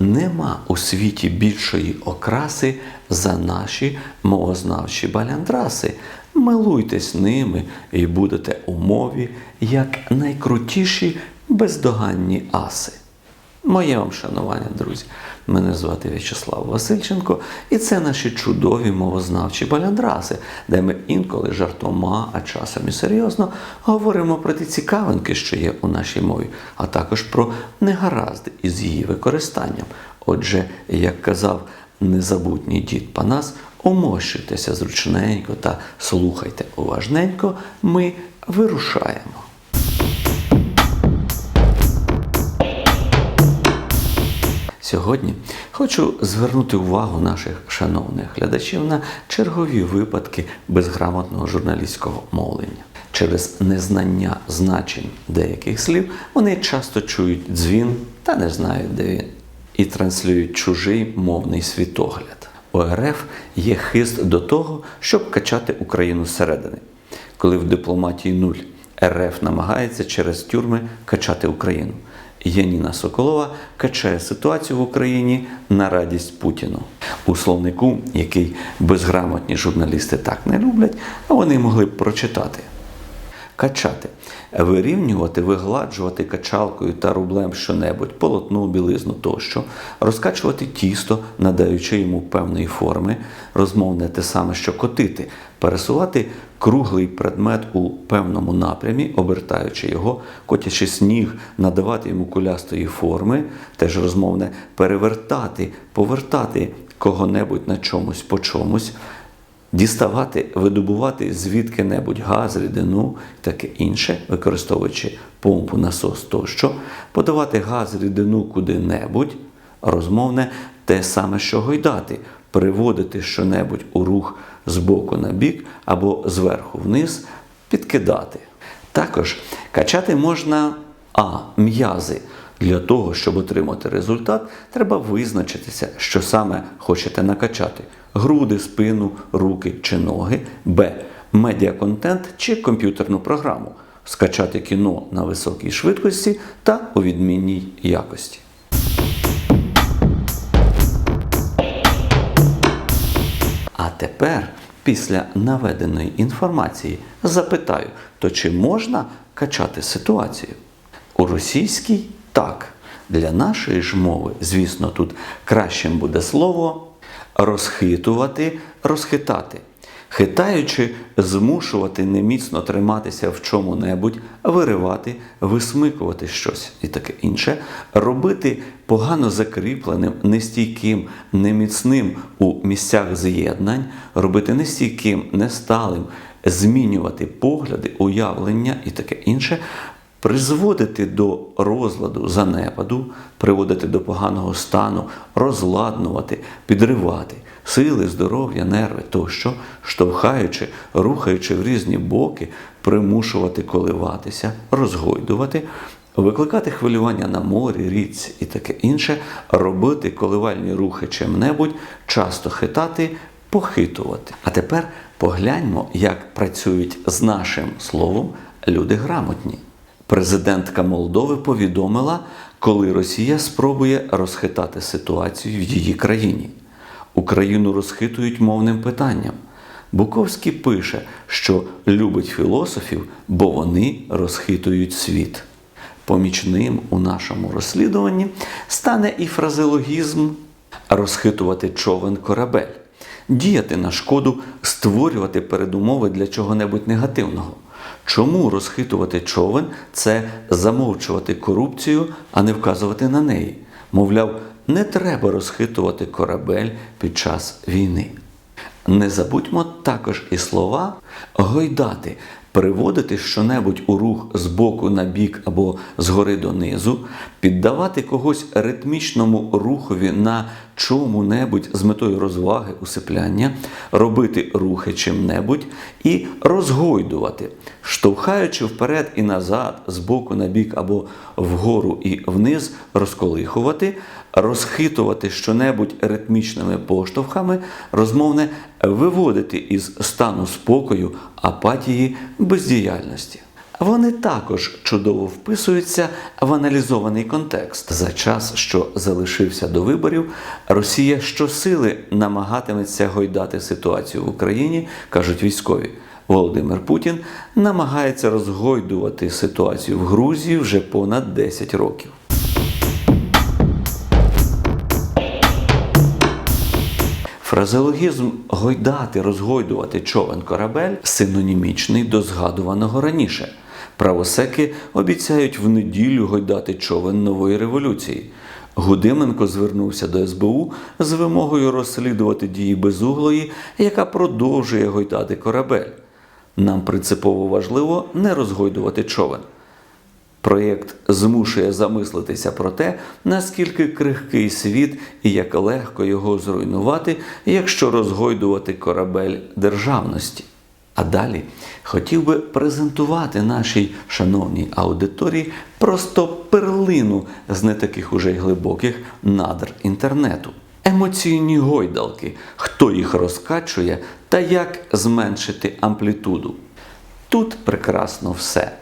Нема у світі більшої окраси за наші мовознавчі баляндраси. Милуйтесь ними і будете у мові, як найкрутіші бездоганні аси. Моє вам шанування, друзі. Мене звати В'ячеслав Васильченко, і це наші чудові мовознавчі баляндраси, де ми інколи жартома, а часом і серйозно говоримо про ті цікавинки, що є у нашій мові, а також про негаразди із її використанням. Отже, як казав незабутній дід Панас, умощуйтеся зручненько та слухайте уважненько, ми вирушаємо. Сьогодні хочу звернути увагу наших шановних глядачів на чергові випадки безграмотного журналістського мовлення. Через незнання значень деяких слів вони часто чують дзвін та не знають, де він, і транслюють чужий мовний світогляд. У РФ є хист до того, щоб качати Україну зсередини. Коли в дипломатії нуль РФ намагається через тюрми качати Україну. Яніна Соколова качає ситуацію в Україні на радість Путіну. У словнику, який безграмотні журналісти так не люблять, вони могли б прочитати. Качати, вирівнювати, вигладжувати качалкою та рублем щонебудь, полотну, білизну тощо, розкачувати тісто, надаючи йому певної форми, розмовне те саме, що котити, пересувати круглий предмет у певному напрямі, обертаючи його, котячи сніг, надавати йому кулястої форми, теж розмовне. Перевертати, повертати кого-небудь на чомусь по чомусь діставати, видобувати звідки-небудь газ, рідину таке інше, використовуючи помпу, насос тощо, подавати газ, рідину куди-небудь, розмовне те саме, що гойдати, приводити щонебудь у рух з боку на бік або зверху вниз, підкидати. Також качати можна а. М'язи. Для того, щоб отримати результат, треба визначитися, що саме хочете накачати: груди, спину, руки чи ноги, Б. Медіаконтент чи комп'ютерну програму, скачати кіно на високій швидкості та у відмінній якості. А тепер, після наведеної інформації, запитаю, то чи можна качати ситуацію? У російській так. Для нашої ж мови, звісно, тут кращим буде слово розхитувати, розхитати. Хитаючи, змушувати неміцно триматися в чому-небудь, виривати, висмикувати щось і таке інше, робити погано закріпленим, нестійким, неміцним у місцях з'єднань, робити нестійким, несталим, змінювати погляди, уявлення і таке інше, призводити до розладу, занепаду, приводити до поганого стану, розладнувати, підривати сили, здоров'я, нерви тощо, штовхаючи, рухаючи в різні боки, примушувати коливатися, розгойдувати. Викликати хвилювання на морі, річці і таке інше, робити коливальні рухи чим-небудь, часто хитати, похитувати. А тепер погляньмо, як працюють з нашим словом люди грамотні. Президентка Молдови повідомила, коли Росія спробує розхитати ситуацію в її країні. Україну розхитують мовним питанням. Буковський пише, що любить філософів, бо вони розхитують світ. Помічним у нашому розслідуванні стане і фразеологізм розхитувати човен корабель, діяти на шкоду, створювати передумови для чого-небудь негативного. Чому розхитувати човен це замовчувати корупцію, а не вказувати на неї? Мовляв, не треба розхитувати корабель під час війни. Не забудьмо також і слова гойдати, приводити щонебудь у рух з боку на бік або згори донизу, піддавати когось ритмічному рухові на чому-небудь з метою розваги, усипляння, робити рухи чим-небудь і розгойдувати, штовхаючи вперед і назад, з боку на бік або вгору і вниз, розколихувати, розхитувати щонебудь ритмічними поштовхами, розмовне виводити із стану спокою, апатії, бездіяльності. Вони також чудово вписуються в аналізований контекст. За час, що залишився до виборів, Росія щосили намагатиметься гойдати ситуацію в Україні, кажуть військові. Володимир Путін намагається розгойдувати ситуацію в Грузії вже понад 10 років. Фразеологізм гойдати, розгойдувати човен корабель синонімічний до згадуваного раніше. Правосеки обіцяють в неділю гойдати човен нової революції. Гудименко звернувся до СБУ з вимогою розслідувати дії безуглої, яка продовжує гойдати корабель. Нам принципово важливо не розгойдувати човен. Проєкт змушує замислитися про те, наскільки крихкий світ і як легко його зруйнувати, якщо розгойдувати корабель державності. А далі хотів би презентувати нашій шановній аудиторії просто перлину з не таких уже й глибоких надр інтернету. Емоційні гойдалки, хто їх розкачує та як зменшити амплітуду. Тут прекрасно все.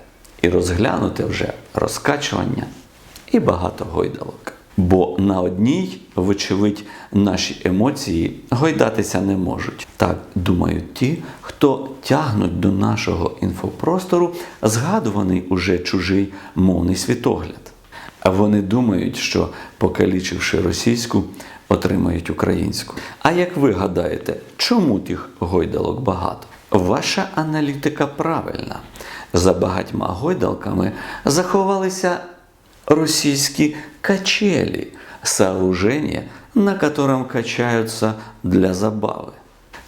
І розглянути вже розкачування і багато гойдалок. Бо на одній, вочевидь, наші емоції гойдатися не можуть. Так думають ті, хто тягнуть до нашого інфопростору згадуваний уже чужий мовний світогляд. А вони думають, що, покалічивши російську, отримають українську. А як ви гадаєте, чому тих гойдалок багато? Ваша аналітика правильна. За багатьма гойдалками заховалися російські качелі, сооруження, на котором качаються для забави.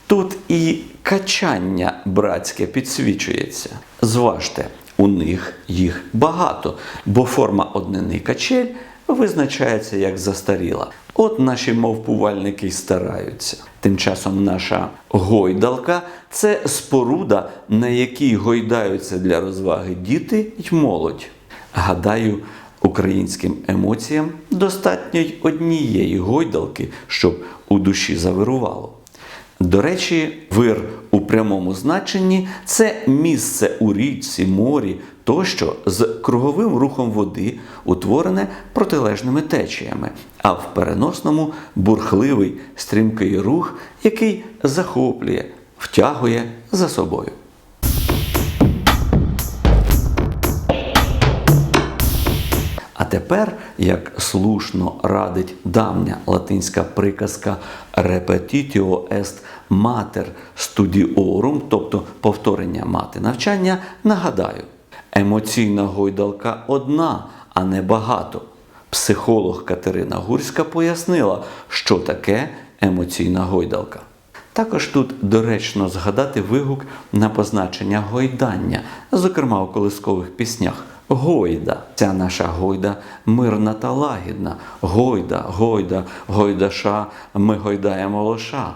Тут і качання братське підсвічується. Зважте, у них їх багато, бо форма однини качель визначається як застаріла. От наші мовпувальники й стараються. Тим часом наша гойдалка це споруда, на якій гойдаються для розваги діти й молодь. Гадаю, українським емоціям достатньо й однієї гойдалки, щоб у душі завирувало. До речі, вир у прямому значенні це місце у річці, морі тощо з круговим рухом води, утворене протилежними течіями, а в переносному бурхливий стрімкий рух, який захоплює, втягує за собою. Тепер, як слушно радить давня латинська приказка repetitio est mater studiorum, тобто повторення мати навчання, нагадаю, емоційна гойдалка одна, а не багато. Психолог Катерина Гурська пояснила, що таке емоційна гойдалка. Також тут доречно згадати вигук на позначення гойдання, зокрема у колискових піснях. Гойда. Ця наша гойда мирна та лагідна. Гойда, гойда, гойдаша, ми гойдаємо лоша.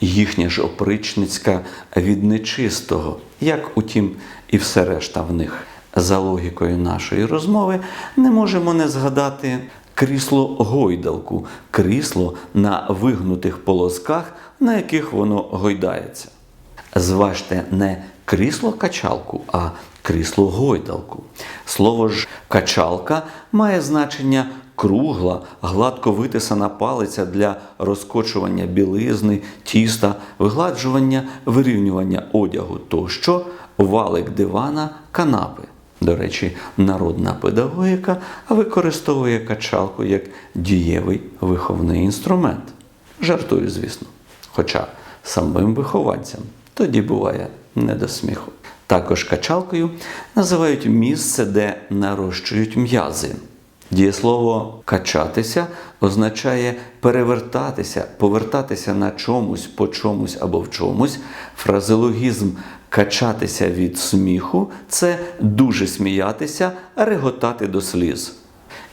Їхня ж опричницька від нечистого, як утім і все решта в них. За логікою нашої розмови не можемо не згадати крісло гойдалку, крісло на вигнутих полосках, на яких воно гойдається. Зважте не крісло качалку, а крісло гойдалку. Слово ж качалка має значення кругла, гладко витисана палиця для розкочування білизни, тіста, вигладжування, вирівнювання одягу тощо, валик дивана, канапи. До речі, народна педагогіка використовує качалку як дієвий виховний інструмент. Жартую, звісно. Хоча самим вихованцям тоді буває не до сміху. Також качалкою називають місце, де нарощують м'язи. Дієслово качатися означає перевертатися, повертатися на чомусь, по чомусь або в чомусь. Фразеологізм качатися від сміху це дуже сміятися, реготати до сліз.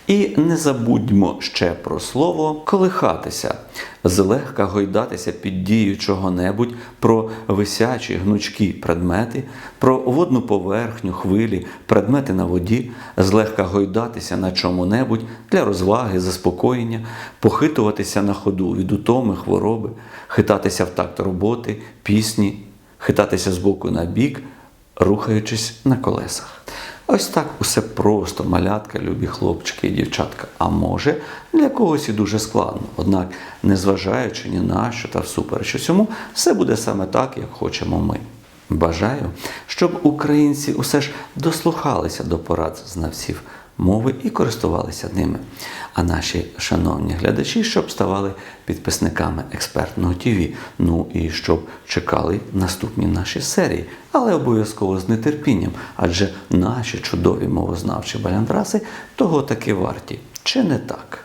І не забудьмо ще про слово колихатися, злегка гойдатися під дією чого-небудь, про висячі гнучкі предмети, про водну поверхню, хвилі, предмети на воді, злегка гойдатися на чому-небудь для розваги, заспокоєння, похитуватися на ходу від утоми, хвороби, хитатися в такт роботи, пісні, хитатися з боку на бік, рухаючись на колесах. Ось так усе просто, малятка, любі хлопчики і дівчатка. А може, для когось і дуже складно. Однак, незважаючи ні на що та всупереч усьому, все буде саме так, як хочемо ми. Бажаю, щоб українці усе ж дослухалися до порад знавців мови і користувалися ними. А наші шановні глядачі, щоб ставали підписниками експертного ТІВІ, Ну і щоб чекали наступні наші серії, але обов'язково з нетерпінням, адже наші чудові мовознавчі баляндраси того таки варті. Чи не так?